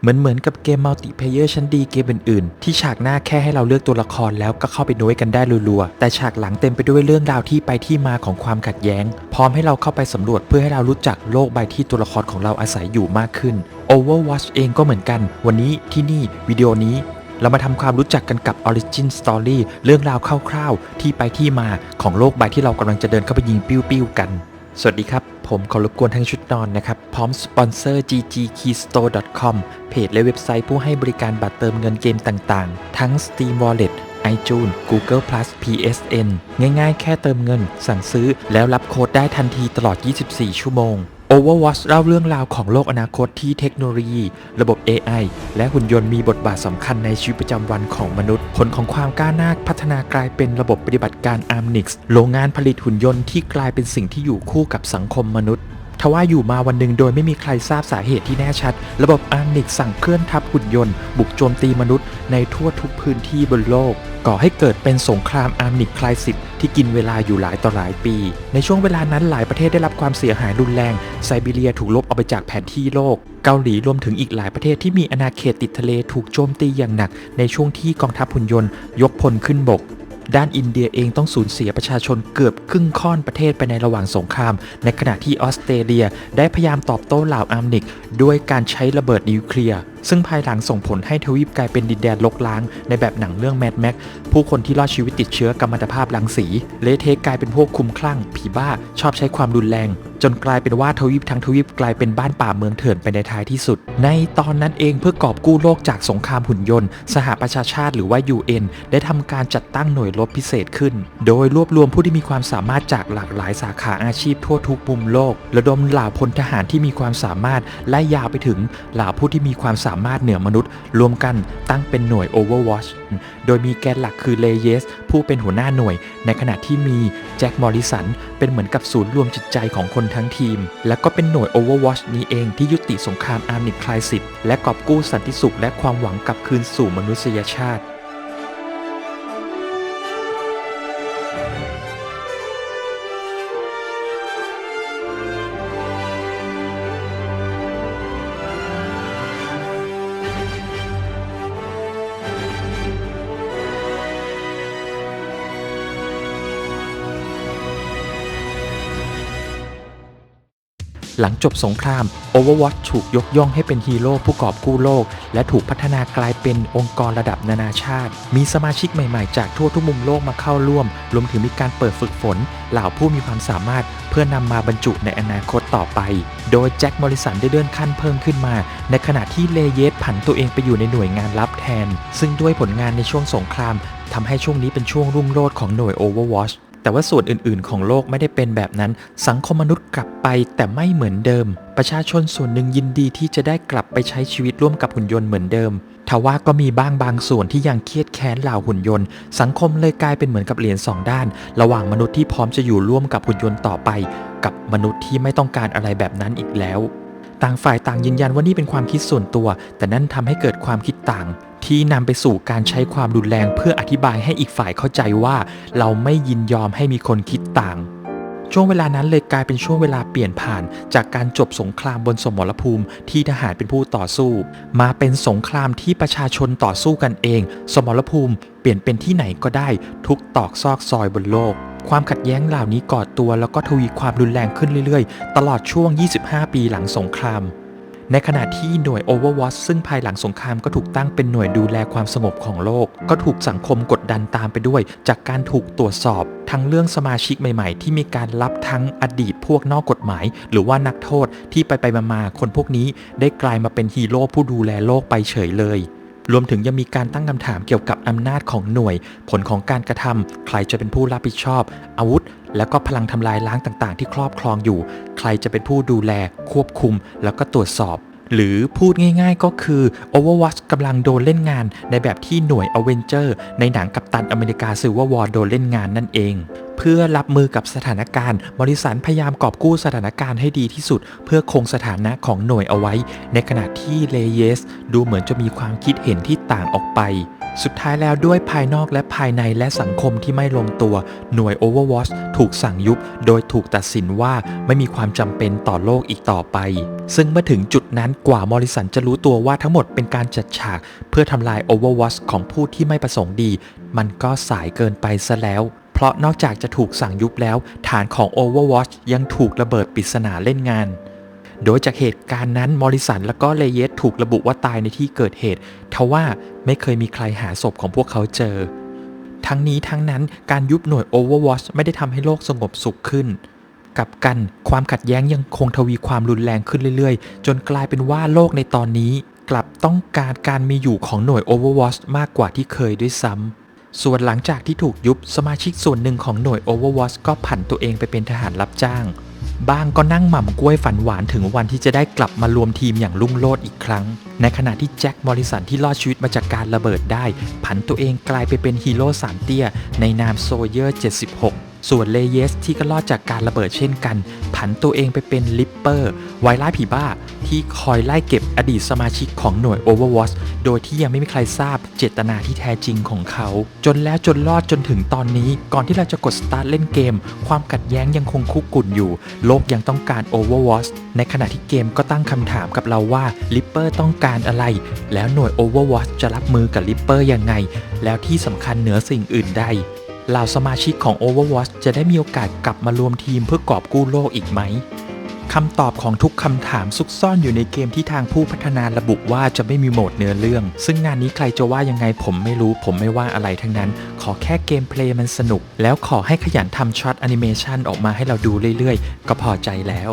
เหมือนเหมือนกับเกมมัลติเพเยอร์ชั้นดีเกมอื่นๆ ที่ฉากหน้าแค่ให้เราเลือกตัวละครแล้วก็เข้าไปน้ยกันได้รัวๆ แต่ฉากหลังเต็มไปด้วยเรื่องราวที่ไปที่มาของความขัดแย้ง พร้อมให้เราเข้าไปสำรวจเพื่อให้เรารู้จักโลกใบที่ตัวละครของเราอาศัยอยู่มากขึ้น Overwatch เองก็เหมือนกัน วันนี้ที่นี่วิดีโอนี้เรามาทำความรู้จักกันกับ Origin Story เรื่องราวคร่าวๆ ที่ไปที่มาของโลกใบที่เรากำลังจะเดินเข้าไปยิงปิ้วๆกัน สวัสดีครับ ผมขอรบกวนทั้งชุดนอนนะครับ พร้อมสปอนเซอร์ ggkeystore.com เพจและเว็บไซต์ผู้ให้บริการบัตรเติมเงินเกมต่างๆ ทั้ง Steam Wallet iTunes Google Plus PSN ง่ายๆ แค่เติมเงิน สั่งซื้อแล้วรับโค้ดได้ทันทีตลอด 24 ชั่วโมง Overwatch เล่าเรื่องราวของโลกอนาคตที่เทคโนโลยี ระบบ AI และหุ่นยนต์มีบทบาทสำคัญในชีวิตประจำวันของมนุษย์ ผลของความก้าวหน้าพัฒนากลายเป็นระบบปฏิบัติการ Armix โรงงานผลิตหุ่นยนต์ที่กลายเป็นสิ่งที่อยู่คู่กับสังคมมนุษย์ ทว่าอยู่มาวันหนึ่งโดยไม่มีใครทราบสาเหตุที่แน่ชัด ระบบอาร์นิกสั่งเคลื่อนทัพหุ่นยนต์ บุกโจมตีมนุษย์ในทั่วทุกพื้นที่บนโลก ก่อให้เกิดเป็นสงครามอาร์นิกคลายสิทธิ์ที่กินเวลาอยู่หลายต่อหลายปี ในช่วงเวลานั้นหลายประเทศได้รับความเสียหายรุนแรง ไซบีเรียถูกลบออกไปจากแผนที่โลก เกาหลีรวมถึงอีกหลายประเทศที่มีอาณาเขตติดทะเลถูกโจมตีอย่างหนัก ในช่วงที่กองทัพหุ่นยนต์ ยกพลขึ้นบก ด้านอินเดียเองต้องสูญเสียประชาชนเกือบครึ่งค่อนประเทศไปในระหว่างสงคราม ในขณะที่ออสเตรเลียได้พยายามตอบโต้เหล่าอาร์มนิก ด้วยการใช้ระเบิดนิวเคลียร์ซึ่งภายหลังส่งผลให้ทวีปกลายเป็นดินแดนลกล้าง ในแบบหนังเรื่องแมดแม็กผู้คนที่รอดชีวิตติดเชื้อกัมมันตภาพรังสี เลเทะกลายเป็นพวกคุมคลั่ง ผีบ้า ชอบใช้ความรุนแรง จนกลายเป็นว่าทวีปทั้งทวีปกลายเป็นบ้านป่าเมืองเถื่อนไปในท้ายที่สุด ในตอนนั้นเองเพื่อกอบกู้โลกจากสงครามหุ่นยนต์ สหประชาชาติหรือว่า UN ได้ทำการจัดตั้งหน่วยรบพิเศษขึ้น โดยรวบรวมผู้ที่มีความสามารถจากหลากหลายสาขาอาชีพทั่วทุกมุมโลก ระดมเหล่าพลทหารที่มีความสามารถไล่ยาวไปถึงเหล่าผู้ที่มีความสามารถเหนือมนุษย์รวมกันตั้งเป็นหน่วย Overwatch โดยมีแกนหลักคือเลเยส ผู้เป็นหัวหน้าหน่วย ในขณะที่มีแจ็คมอริสันเป็นเหมือนกับศูนย์รวมจิตใจของคนทั้งทีม และก็เป็นหน่วย Overwatch นี้เองที่ยุติสงครามอาร์มิกคลายสิทธิและกอบกู้สันติสุขและความหวังกลับคืนสู่มนุษยชาติ หลังจบสงคราม Overwatch ถูกยกย่องให้เป็นฮีโร่ผู้กอบกู้โลก และถูกพัฒนากลายเป็นองค์กรระดับนานาชาติ มีสมาชิกใหม่ๆ จากทั่วทุกมุมโลกมาเข้าร่วม รวมถึงมีการเปิดฝึกฝน เหล่าผู้มีความสามารถเพื่อนำมาบรรจุในอนาคตต่อไป โดยแจ็คมอริสันได้เลื่อนขั้นเพิ่มขึ้นมา ในขณะที่เลเยสผันตัวเองไปอยู่ในหน่วยงานลับแทน ซึ่งด้วยผลงานในช่วงสงครามทำให้ช่วงนี้เป็นช่วงรุ่งโรจน์ของหน่วย Overwatch แต่ว่าส่วนอื่นๆ ของโลกไม่ได้เป็นแบบนั้น สังคมมนุษย์กลับไปแต่ไม่เหมือนเดิม ประชาชนส่วนหนึ่งยินดีที่จะได้กลับไปใช้ชีวิตร่วมกับหุ่นยนต์เหมือนเดิมทว่าก็มีบ้างบางส่วนที่ยังเครียดแค้นเหล่าหุ่นยนต์ สังคมเลยกลายเป็นเหมือนกับเหรียญสองด้าน ระหว่างมนุษย์ที่พร้อมจะอยู่ร่วมกับหุ่นยนต์ต่อไป กับมนุษย์ที่ไม่ต้องการอะไรแบบนั้นอีกแล้ว ต่างฝ่ายต่างยืนยันว่านี่เป็นความคิดส่วนตัว แต่นั่นทำให้เกิดความคิดต่าง ที่นำไปสู่การใช้ความรุนแรงเพื่ออธิบายให้อีกฝ่ายเข้าใจว่า เราไม่ยินยอมให้มีคนคิดต่างช่วงเวลานั้นเลยกลายเป็นช่วงเวลาเปลี่ยนผ่าน จากการจบสงครามบนสมรภูมิที่ทหารเป็นผู้ต่อสู้ มาเป็นสงครามที่ประชาชนต่อสู้กันเอง สมรภูมิเปลี่ยนเป็นที่ไหนก็ได้ทุกตอกซอกซอยบนโลก ความขัดแย้งเหล่านี้ก่อตัวแล้วก็ทวีความรุนแรงขึ้นเรื่อยๆ ตลอดช่วง 25 ปีหลังสงคราม ในขณะที่หน่วย Overwatch ซึ่งภายหลังสงครามก็ถูกตั้งเป็นหน่วยดูแลความสงบของโลก ก็ถูกสังคมกดดันตามไปด้วย จากการถูกตรวจสอบ ทั้งเรื่องสมาชิกใหม่ๆ ที่มีการรับทั้งอดีตพวกนอกกฎหมาย หรือว่านักโทษที่ไปไปๆมาๆคนพวกนี้ได้กลายมาเป็นฮีโร่ผู้ดูแลโลกไปเฉยเลย รวมถึงยังมีการตั้งคำถามเกี่ยวกับอำนาจของหน่วย ผลของการกระทำใครจะเป็นผู้รับผิดชอบ อาวุธ แล้วก็พลังทำลายล้างต่างๆ ที่ครอบครองอยู่ ใครจะเป็นผู้ดูแล ควบคุม แล้วก็ตรวจสอบ หรือพูดง่ายๆก็คือ Overwatch กำลังโดนเล่นงาน ในแบบที่หน่วย Avenger ในหนังกัปตันอเมริกาซิลเวอร์วอร์โดนเล่นงานนั่นเอง เพื่อรับมือกับสถานการณ์บริษัทพยายามกอบกู้สถานการณ์ให้ดีที่สุด เพื่อคงสถานะของหน่วยเอาไว้ ในขณะที่เลเยส ดูเหมือนจะมีความคิดเห็นที่ต่างออกไป สุดท้ายแล้วด้วยภายนอกและภายในและสังคมที่ไม่ลงตัว หน่วย Overwatch ถูกสั่งยุบ โดยถูกตัดสินว่าไม่มีความจำเป็นต่อโลกอีกต่อไป ซึ่งเมื่อถึงจุดนั้นกว่ามอริสันจะรู้ตัวว่าทั้งหมดเป็นการจัดฉาก เพื่อทำลาย Overwatch ของผู้ที่ไม่ประสงค์ดี มันก็สายเกินไปซะแล้ว เพราะนอกจากจะถูกสั่งยุบแล้ว ฐานของ Overwatch ยังถูกระเบิดปริศนาเล่นงาน โดยจากเหตุการณ์นั้นมอริสันและก็เลเยสถูกระบุว่าตายในที่เกิดเหตุทว่าไม่เคยมีใครหาศพของพวกเขาเจอ ทั้งนี้ทั้งนั้นการยุบหน่วย Overwatch ไม่ได้ทำให้โลกสงบสุขขึ้นกับกันความขัดแย้งยังคงทวีความรุนแรงขึ้นเรื่อยๆ จนกลายเป็นว่าโลกในตอนนี้ กลับต้องการการมีอยู่ของหน่วย Overwatch มากกว่าที่เคยด้วยซ้ำ ส่วนหลังจากที่ถูกยุบสมาชิกส่วนหนึ่งของหน่วย Overwatch ก็ผันตัวเองไปเป็นทหารรับจ้าง บ้างก็นั่งหม่ำกล้วยฝันหวานถึงวันที่จะได้กลับมารวมทีมอย่างรุ่งโรจน์อีกครั้ง ในขณะที่แจ็คมอริสันที่รอดชีวิตมาจากการระเบิดได้ ผันตัวเองกลายไปเป็นฮีโร่สามเตี้ยในนามโซเยอร์ 76 ส่วนเลเยสที่ก็รอดจากการระเบิดเช่นกัน ผันตัวเองไปเป็นลิปเปอร์ไวร้าผีบ้า ที่คอยไล่เก็บอดีตสมาชิกของหน่วย Overwatch โดยที่ยังไม่มีใครทราบเจตนาที่แท้จริงของเขา จนแล้วจนรอดจนถึงตอนนี้ก่อนที่เราจะกดสตาร์ทเล่นเกม ความขัดแย้งยังคงคุกกุ่นอยู่ โลกยังต้องการ Overwatch ในขณะที่เกมก็ตั้งคำถามกับเราว่าลิปเปอร์ต้องการอะไร แล้วหน่วย Overwatch จะรับมือกับลิปเปอร์ยังไง แล้วที่สำคัญเหนือสิ่งอื่นใด เหล่าสมาชิกของ Overwatch จะได้มีโอกาสกลับมารวมทีมเพื่อกอบกู้โลกอีกไหมคำตอบของทุกคำถามซุกซ่อนอยู่ในเกมที่ทางผู้พัฒนาระบุว่าจะไม่มีโหมดเนื้อเรื่อง ซึ่งงานนี้ใครจะว่ายังไงผมไม่รู้ ผมไม่ว่าอะไรทั้งนั้น ขอแค่เกมเพลย์มันสนุก แล้วขอให้ขยันทำช็อตแอนิเมชันออกมาให้เราดูเรื่อยๆ ก็พอใจแล้ว